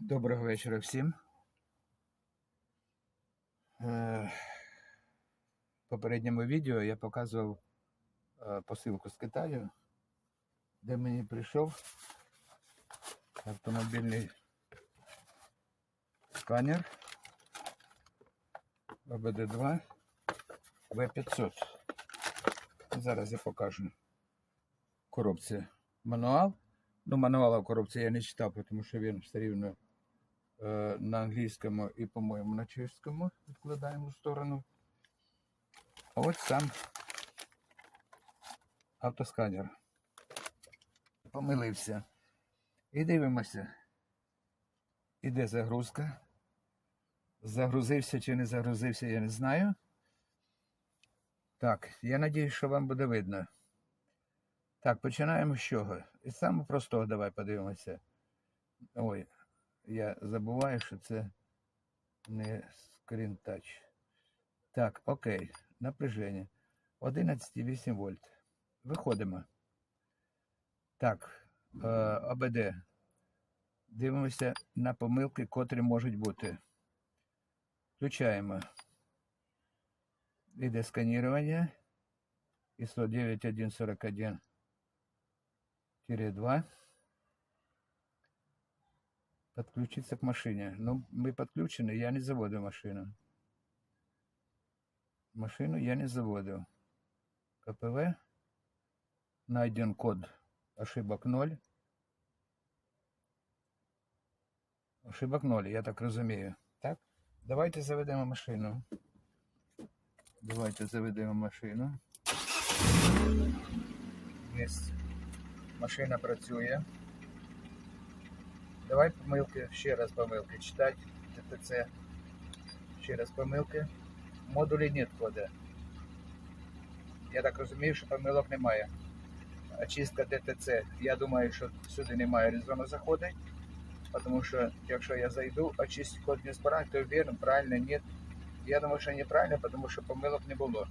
Доброго вечора всім. Е, В попередньому відео я показував е, посилку з Китаю, де мені прийшов автомобільний сканер АБД2 В500. Зараз я покажу коробці мануал. Ну, мануала в коробці я не читав, тому що він все рівно на англійському і, по-моєму, на чеському відкладаємо в сторону. А от сам автосканер. Помилився. І дивимося. Іде загрузка. Загрузився чи не загрузився, я не знаю. Так, я надіюсь, що вам буде видно. Так, починаємо з чого? Із самого простого давай подивимося. Ой, я забуваю, що це не скрін-тач. Так, окей, напряження. 11,8 вольт. Виходимо. Так, е, ОБД. Дивимося на помилки, котрі можуть бути. Включаємо. Іде сканірування. ISO 9141 2. Подключиться к машине. Ну, мы подключены, я не заводив машину. Машину я не заводив. КПВ. Найден код ошибок 0. Ошибок 0, я так розумію. Так? Давайте заведемо машину. Давайте заведемо машину. Єсть. Машина працює. Давай помилки, ще раз помилки читати. ТТЦ. Ще раз помилки. Модулі нет кода. Я так розумію, що помилок немає. Очистка ДТЦ. Я думаю, що сюди немає резону заходити. Тому що якщо я зайду, очистить код не збирати, то вірно, правильно, ні. Я думаю, що неправильно, тому що помилок не було.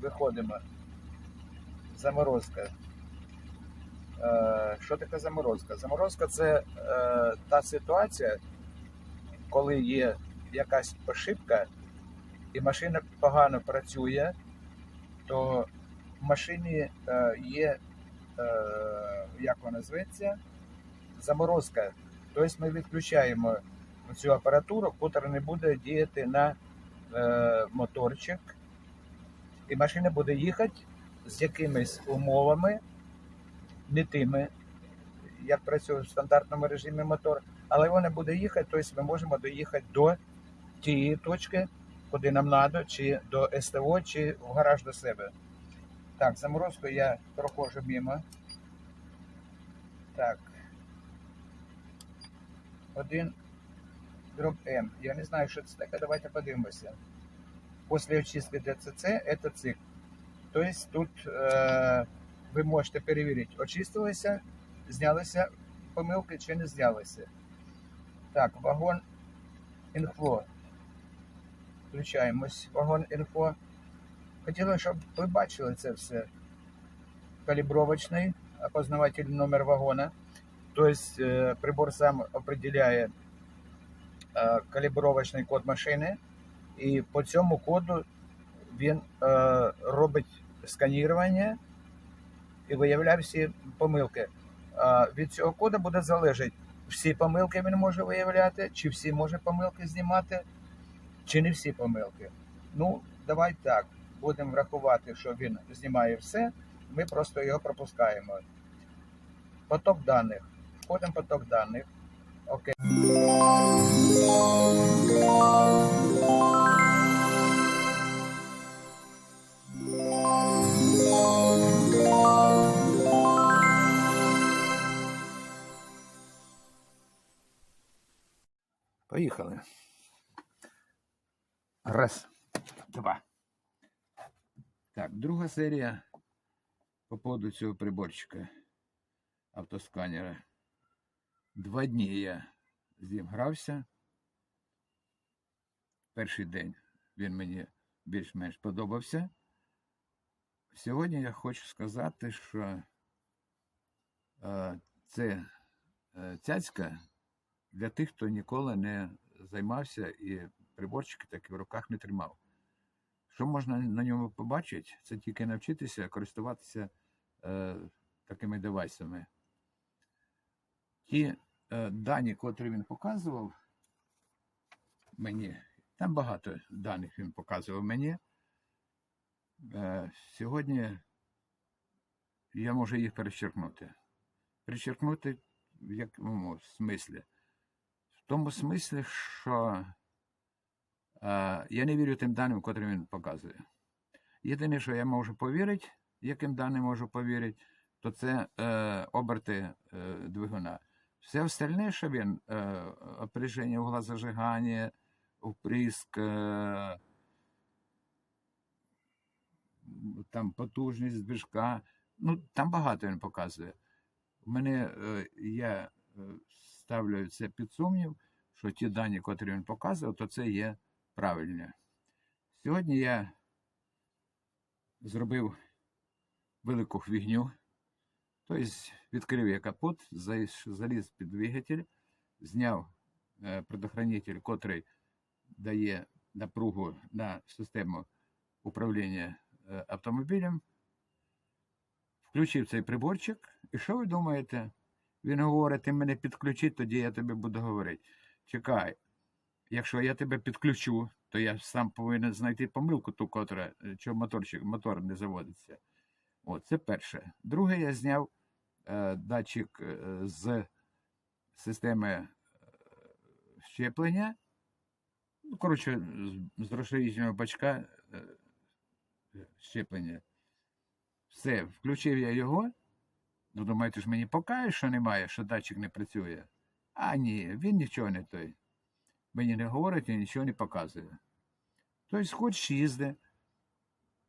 Виходимо. Заморозка. Е, Що таке заморозка? Заморозка це е, та ситуація, коли є якась ошибка і машина погано працює, то в машині е, є, як вона зветься, заморозка. Тобто ми відключаємо цю апаратуру, яка не буде діяти на моторчик, і машина буде їхати з якимись умовами не тими, як працює в стандартному режимі мотор, але вона буде їхати, тобто ми можемо доїхати до тієї точки, куди нам треба, чи до СТО, чи в гараж до себе. Так, заморозку я проходжу мимо. Так. Один дроб М. Я не знаю, що це таке, давайте подивимося. Після очистки ДЦЦ це цикл. Тобто тут е, ви можете перевірити, очистилися, знялися помилки чи не знялися. Так, вагон інфо. Включаємось. Вагон інфо. Хотіла, щоб ви бачили це все. Калібровочний, опознаватель номер вагона. Тобто е, прибор сам определяє е, калібровочний код машини, і по цьому коду він е, робить сканірування і виявляє всі помилки. Від цього коду буде залежати, всі помилки він може виявляти, чи всі може помилки знімати, чи не всі помилки. Ну, давай так. Будемо врахувати, що він знімає все, ми просто його пропускаємо. Поток даних. Входимо поток даних. Окей. Поїхали. Раз, два. Так, друга серія по поводу цього приборчика автосканера. Два дні я з ним грався. Перший день він мені більш-менш подобався. Сьогодні я хочу сказати, що е, це е, цяцька для тих, хто ніколи не займався і приборчики такі в руках не тримав. Що можна на ньому побачити, це тільки навчитися користуватися е, такими девайсами. Ті е, дані, котрі він показував мені, там багато даних він показував мені. Е, сьогодні я можу їх перечеркнути. Перечеркнути в якому смислі? Тому смислі, що е, я не вірю тим даним, котрі він показує. Єдине, що я можу повірити, яким даним можу повірити, то це е, оберти е, двигуна. Все остальне, що він е, опряження угла зажигання, вприск, е, там потужність движка, ну там багато він показує. У мене е, ставлю це під сумнів, що ті дані, котрі він показував, то це є правильні. Сьогодні я зробив велику фігню, тобто відкрив я капот, заліз під двигатель, зняв е, предохранитель, котрий дає напругу на систему управління е, автомобілем, включив цей приборчик, і що ви думаєте? Він говорить, ти мене підключить, тоді я тобі буду говорити. Чекай, якщо я тебе підключу, то я сам повинен знайти помилку, ту, котра, е, що моторчик, мотор не заводиться. О, це перше. Друге, я зняв е, датчик е, з системи е, щеплення. Ну, коротше, з, розширительного бачка е, е, щеплення. Все, включив я його. Ну, думаєте ж, мені покаже, що немає, що датчик не працює. А ні, він нічого не той. Мені не говорить і нічого не показує. Тобто, хоч їзде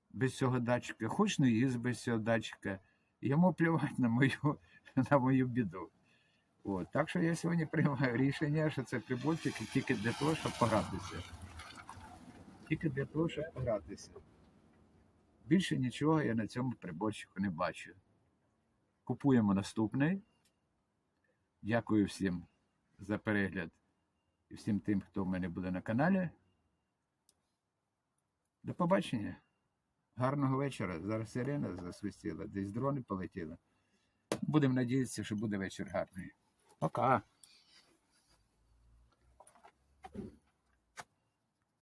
без цього датчика, хоч не їзде без цього датчика. Йому плювати на мою, на мою біду. От. Так що я сьогодні приймаю рішення, що це приборчики тільки для того, щоб погратися. Тільки для того, щоб погратися. Більше нічого я на цьому приборчику не бачу. Купуємо наступний. Дякую всім за перегляд і всім тим, хто в мене буде на каналі. До побачення. Гарного вечора. Зараз сирена засвистіла, десь дрони полетіли. Будемо надіятися, що буде вечір гарний. Пока.